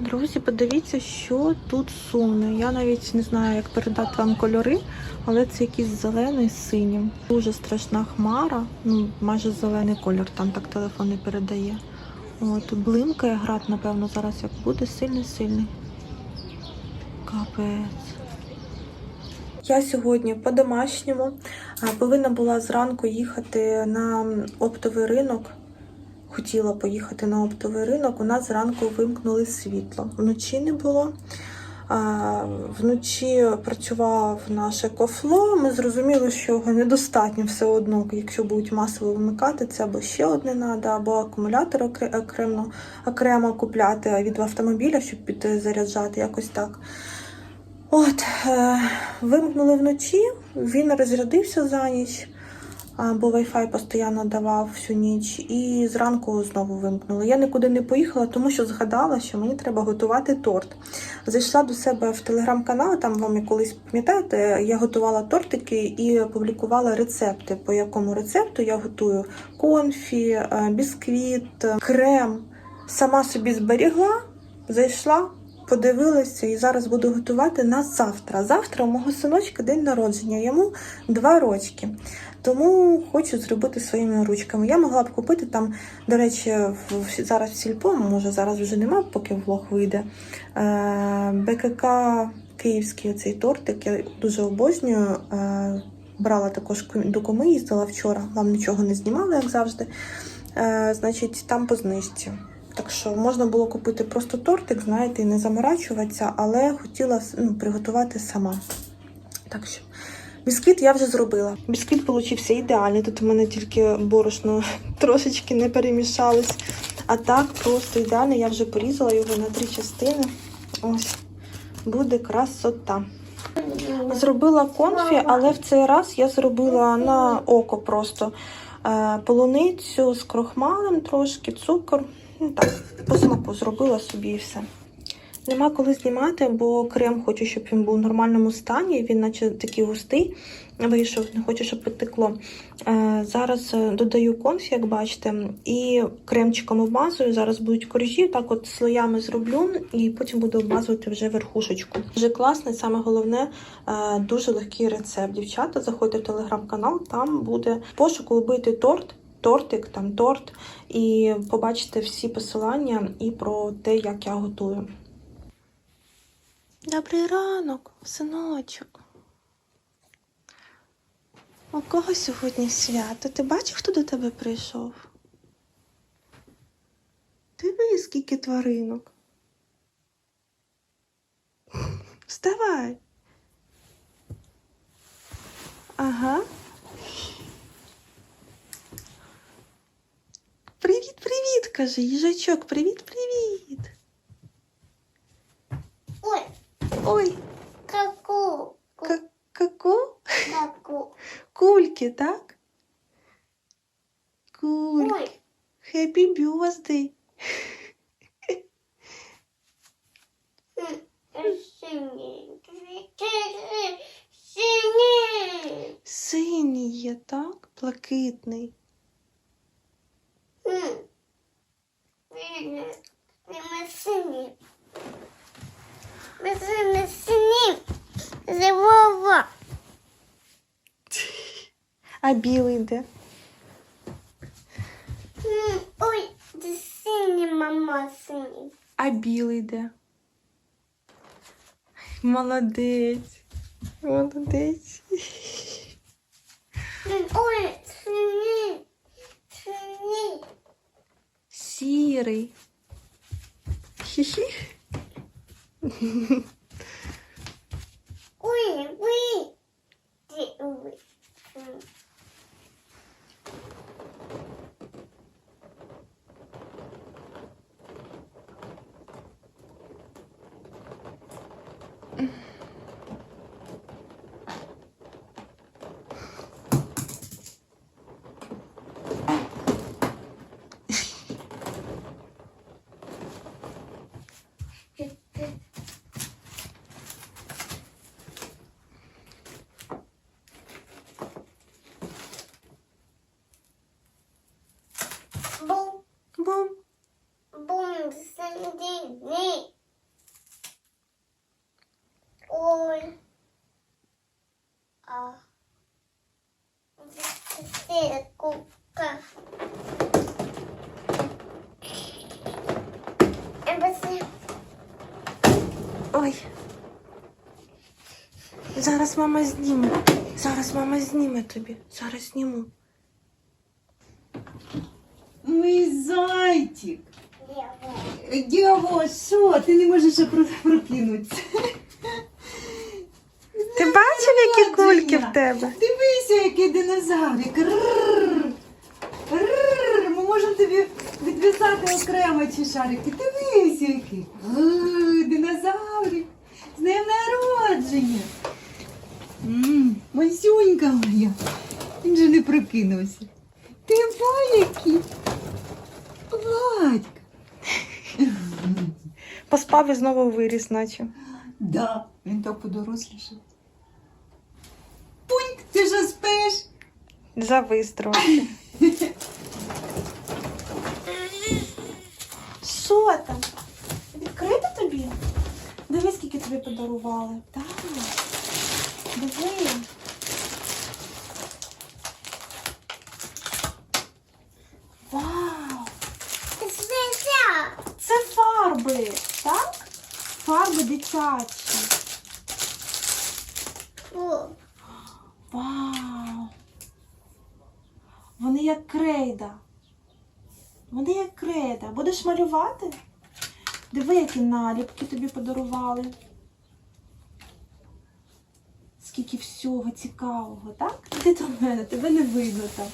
Друзі, подивіться, що тут суне. Я навіть не знаю, як передати вам кольори, але це якийсь зелений з синім. Дуже страшна хмара, ну майже зелений кольор, там так телефон не передає. О, тут блимкає град, напевно, зараз як буде сильний-сильний. Капець. Я сьогодні по-домашньому повинна була зранку їхати на оптовий ринок. Хотіла поїхати на оптовий ринок. У нас зранку вимкнули світло. Вночі не було. Вночі працював наше кофло. Ми зрозуміли, що його недостатньо все одно, якщо будуть масово вмикати, це або ще одне треба, або акумулятор окремо, окремо купляти від автомобіля, щоб підзаряджати, якось так. От, е, вимкнули вночі, він розрядився за ніч, бо Wi-Fi постійно давав всю ніч, і зранку знову вимкнули. Я нікуди не поїхала, тому що згадала, що мені треба готувати торт. Зайшла до себе в телеграм-канал, там вам і колись пам'ятаєте, я готувала тортики і публікувала рецепти, по якому рецепту я готую конфі, е, бісквіт, е, крем. Сама собі зберігла, зайшла, подивилася і зараз буду готувати на завтра. Завтра у мого синочка день народження, йому два рочки. Тому хочу зробити своїми ручками. Я могла б купити там, до речі, зараз в сільпо, може зараз вже нема, поки влог вийде. Е, БКК Київський оцей тортик, я дуже обожнюю. Е, брала також до коми, їздила вчора, вам нічого не знімала, як завжди. Е, значить, там по знижці. Так що можна було купити просто тортик, знаєте, і не заморачуватися, але хотіла ну, приготувати сама. Так що, бісквіт я вже зробила. Бісквіт получився ідеальний. Тут у мене тільки борошно трошечки не перемішалось. А так просто ідеально. Я вже порізала його на три частини. Ось, буде красота. Зробила конфі, але в цей раз я зробила на око просто е, полуницю з крохмалем, трошки цукор. Ну так, по смаку зробила собі і все. Нема коли знімати, бо крем хочу, щоб він був в нормальному стані. Він наче такий густий вийшов, не хочу, щоб потекло. Е, зараз е, додаю конфі, як бачите, і кремчиком обмазую. Зараз будуть коржі, так от слоями зроблю, і потім буду обмазувати вже верхушечку. Дуже класний, саме головне, е, дуже легкий рецепт. Дівчата, заходьте в телеграм-канал, там буде пошук вбити торт. Тортик, там торт, і побачите всі посилання і про те, як я готую. Добрий ранок, синочок. У кого сьогодні свято? Ти бачив, хто до тебе прийшов? Диви, скільки тваринок. Вставай. Ага. привіт, каже їжачок. Привіт, привіт. Ой, Ой, каку, ка- како? каку. Кульки, так? Кульки. Ой, Happy birthday. синий, синий. Синій є, так? Блакитний. Мы Синий. Мы синий, синий. Живого. А білий де? Ой, ты синий, мама, синий. А білий де? Молодець. Молодець. Bom. Bom. Bom, sen değil. Ne? Ой. А. Це кубка. Це Ой. Зараз мама зніме. Зараз мама зніме тобі. Зараз зніму. Мій зайчик. ліво. Дяво, що? Ти не можеш ще про- прокинутися. Які кульки в тебе? Дивися, який динозаврик. Ми можемо тобі відв'язати окремо ці шарики. Дивися, який. Динозаврик. З днем народження. Масюнька моя. Він же не прокинувся. Ти який. Владька. Поспав і знову виріс, наче. Да, він так подорослішав. Ти ж спиш? Завис трохи. Що там? Відкрити тобі? Диви, скільки тобі подарували. Так. Диви. Вау! Це фарби, так? Фарби дитячі. О, Вау! Вони як крейда. Вони як крейда. Будеш малювати? Диви, які наліпки тобі подарували. Скільки всього цікавого, так? Іди до мене, тебе не видно там.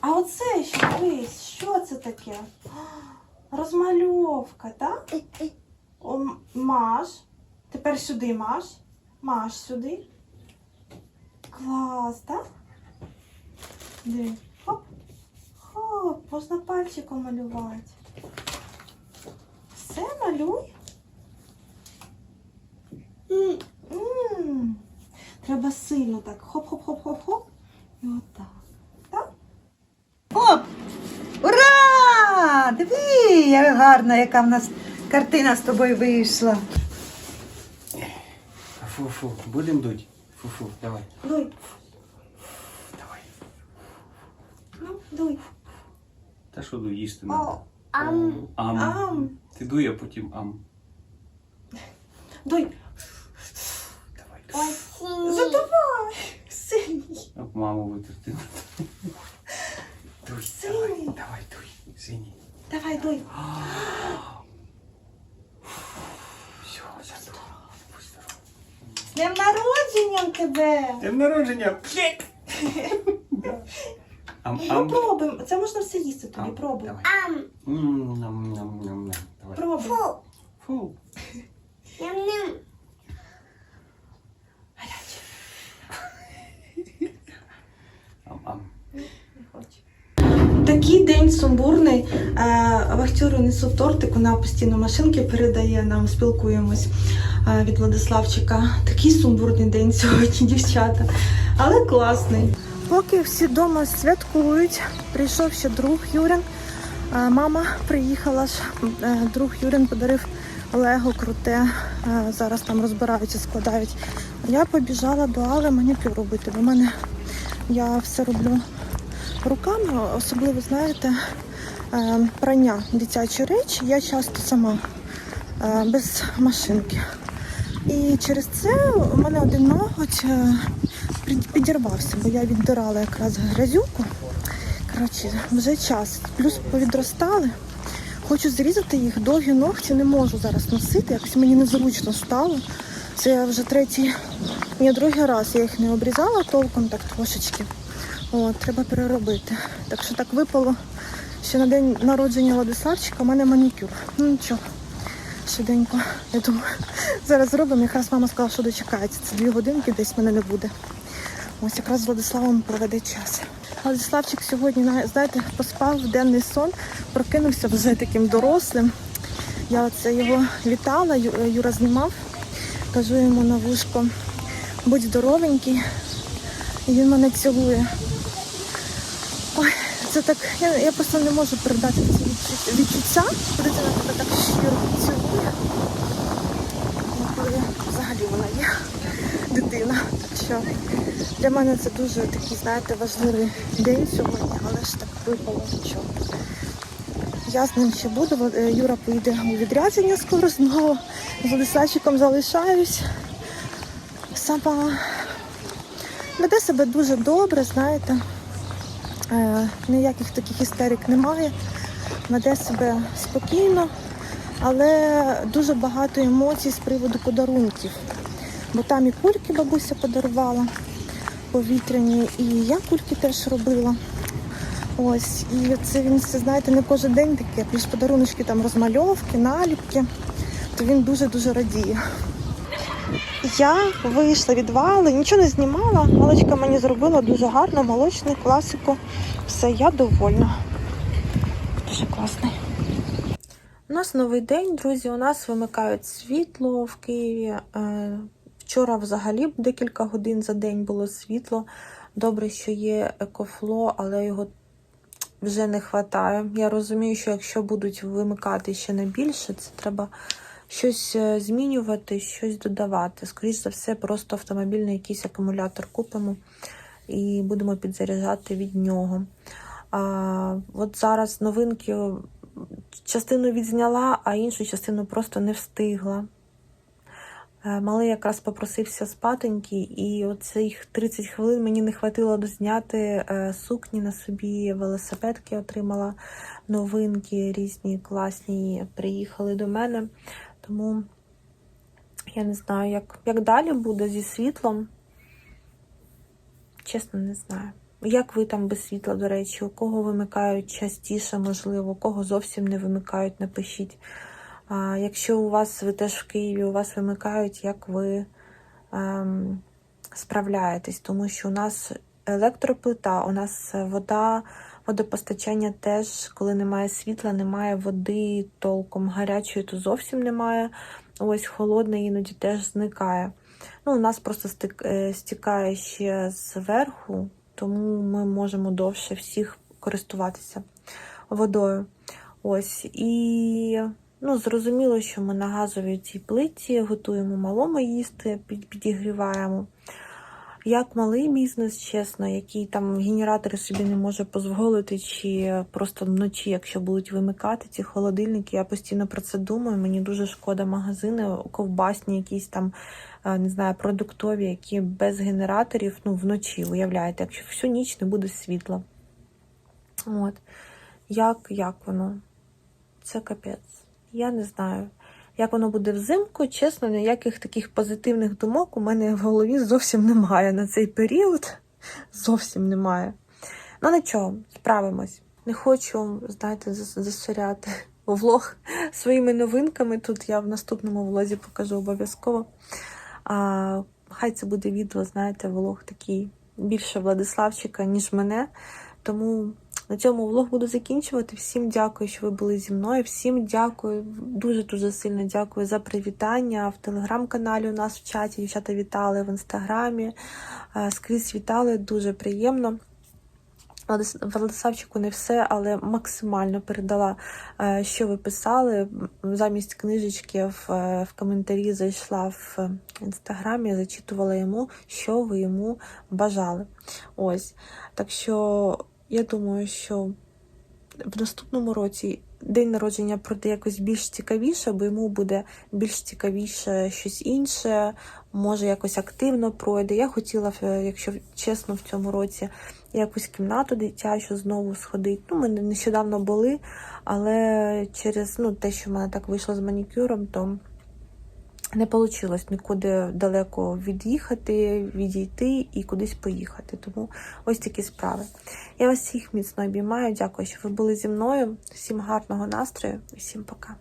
А оце що дивись, що це таке? Розмальовка, так? Маш. Тепер сюди маш. Маш сюди. Клас, так? Диви. Хоп. Хоп, можна пальчиком малювати. Все, малюй. м, Треба сильно так. Хоп-хоп-хоп-хоп-хоп. І отак. Так? Оп! Ура! Диви, як гарна, яка в нас картина з тобою вийшла. Фу-фу, будем дуть? Фу-фу, давай. Дуй. Давай. Ну, дуй. Та що ду їсти О, надо? ам, Ам. ам. Ти дуй, а потім ам. Дуй. Давай. Ой. синій. Задувай. Синій. Об маму витерти. Дуй, давай, Синій. давай, дуй. Синій. Давай, дуй. Все, задуй. Будь здоров. З днем народженням тебе. Днем народження! Ам, Ну, ам. пробуй. Це можна все їсти тобі. Ам, Пробуй. Давай. Ам, М, ням, ням, ням, ням. Давай. Пробуй. фу, Фу. ням-ням. Гаряче. Ам, ам. Такий день сумбурний. Е, Вахтюру несу тортик, вона постійно машинки передає, нам спілкуємось е, від Владиславчика. Такий сумбурний день сьогодні, дівчата. Але класний. Поки всі вдома святкують, прийшов ще друг Юрин. Е, Мама приїхала ж, друг Юрин подарив Лего круте. Зараз там розбираються, складають. Я побіжала до Али манікюр робити. Бо мене я все роблю руками, особливо, знаєте, е, прання дитячі речі, я часто сама е, без машинки. І через це у мене один ноготь е, підірвався, бо я віддирала якраз грязюку. Коротше, вже час. Плюс повідростали. Хочу зрізати їх, довгі ногті не можу зараз носити, якось мені незручно стало. Це я вже третій, ні, другий раз я їх не обрізала толком так трошечки. О, треба переробити. Так що так випало, що на день народження Владиславчика у мене манікюр. Ну нічого, швиденько. Я думаю, зараз зробимо. Якраз мама сказала, що дочекається. Це дві годинки десь мене не буде. Ось якраз з Владиславом проведе час. Владиславчик сьогодні, знаєте, поспав в денний сон, прокинувся вже таким дорослим. Я оце його вітала, Юра знімав, кажу йому на вушко, будь здоровенький. І він мене цілує. Це так, я, я просто не можу передати ці відчуття, відчуття, коли дитина тебе так щиро цілує. коли взагалі вона є дитина. Що для мене це дуже такий, знаєте, важливий день сьогодні, але ж так випало нічого. Я з ним ще буду. Е, Юра поїде у відрядження скоро знову. З Лисачиком залишаюсь. Сама веде себе дуже добре, знаєте. Е, ніяких таких істерик немає. Веде себе спокійно, але дуже багато емоцій з приводу подарунків. Бо там і кульки бабуся подарувала повітряні, і я кульки теж робила. Ось, і це він знаєте, не кожен день таке, плюс подаруночки там розмальовки, наліпки, то він дуже-дуже радіє. Я вийшла від вали, нічого не знімала. Малочка мені зробила дуже гарно, молочний, класику. Все, я довольна. Дуже класний. У нас новий день, друзі. У нас вимикають світло в Києві. Е, Вчора взагалі декілька годин за день було світло. Добре, що є екофло, але його вже не вистачає. Я розумію, що якщо будуть вимикати ще не більше, це треба щось е, змінювати, щось додавати. Скоріше за все, просто автомобільний якийсь акумулятор купимо і будемо підзаряджати від нього. А, от зараз новинки частину відзняла, а іншу частину просто не встигла. Е, Малий якраз попросився спатеньки, і оцих 30 хвилин мені не хватило дозняти е, сукні на собі, велосипедки отримала новинки різні, класні, приїхали до мене. Тому я не знаю, як, як далі буде зі світлом. Чесно, не знаю. Як ви там без світла, до речі, у кого вимикають частіше, можливо, кого зовсім не вимикають, напишіть. А, якщо у вас ви теж в Києві, у вас вимикають, як ви ем, справляєтесь, тому що у нас електроплита, у нас вода, водопостачання теж, коли немає світла, немає води толком гарячої, то зовсім немає. Ось холодне іноді теж зникає. Ну, у нас просто е, стікає ще зверху, тому ми можемо довше всіх користуватися водою. Ось і ну, зрозуміло, що ми на газовій цій плиті готуємо малому їсти, підігріваємо. Як малий бізнес, чесно, який там генератори собі не може дозволити, чи просто вночі, якщо будуть вимикати ці холодильники, я постійно про це думаю. Мені дуже шкода магазини, ковбасні, якісь там, е, не знаю, продуктові, які без генераторів, ну, вночі, уявляєте, якщо всю ніч не буде світла. От. Як, як воно? Це капець. Я не знаю. Як воно буде взимку, чесно, ніяких таких позитивних думок у мене в голові зовсім немає на цей період. Зовсім немає. Ну нічого, справимось. Не хочу, знаєте, зас- засоряти влог своїми новинками. Тут я в наступному влозі покажу обов'язково. А, хай це буде відео, знаєте, влог такий більше Владиславчика, ніж мене. Тому на цьому влог буду закінчувати. Всім дякую, що ви були зі мною. Всім дякую, дуже дуже сильно дякую за привітання. В телеграм-каналі у нас в чаті дівчата вітали в інстаграмі. Е, Скрізь вітали, дуже приємно. Владис- Владиславчику не все, але максимально передала, е, що ви писали. Замість книжечки в, е, в коментарі зайшла в інстаграмі, зачитувала йому, що ви йому бажали. Ось. Так що я думаю, що в наступному році день народження пройде якось більш цікавіше, бо йому буде більш цікавіше щось інше, може якось активно пройде. Я хотіла, е, якщо чесно, в цьому році якусь кімнату дитячу знову сходити. Ну, ми нещодавно були, але через ну, те, що в мене так вийшло з манікюром, то не вийшло нікуди далеко від'їхати, відійти і кудись поїхати. Тому ось такі справи. Я вас всіх міцно обіймаю. Дякую, що ви були зі мною. Всім гарного настрою всім пока.